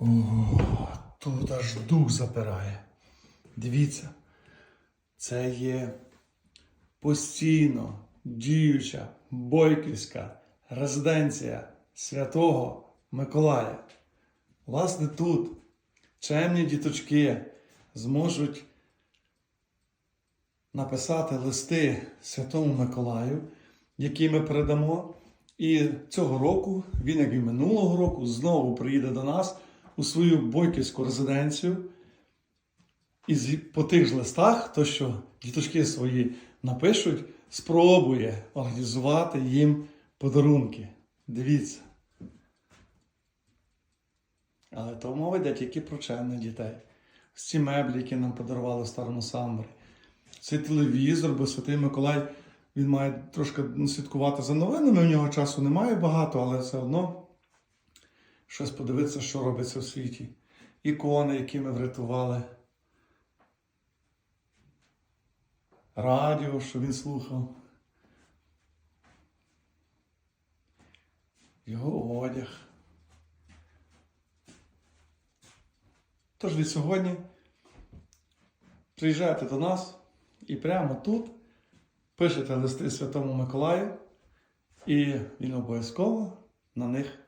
О, тут аж дух запирає. Дивіться, це є постійно діюча бойківська резиденція Святого Миколая. Власне, тут чемні діточки зможуть написати листи Святому Миколаю, які ми передамо. І цього року, він, як і минулого року, знову приїде до нас у свою бойківську резиденцію. І по тих ж листах, то що діточки свої напишуть, спробує організувати їм подарунки. Дивіться. Але то мова йде тільки про чемних дітей. Ці меблі, які нам подарували в старому самборі. Цей телевізор, бо Святий Миколай він має трошки слідкувати за новинами. У нього часу немає багато, але все одно щось подивитися, що робиться в світі. Ікони, які ми врятували. Радіо, що він слухав. Його одяг. Тож від сьогодні приїжджайте до нас і прямо тут пишете листи Святому Миколаю, і він обов'язково на них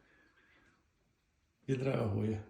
відреагує.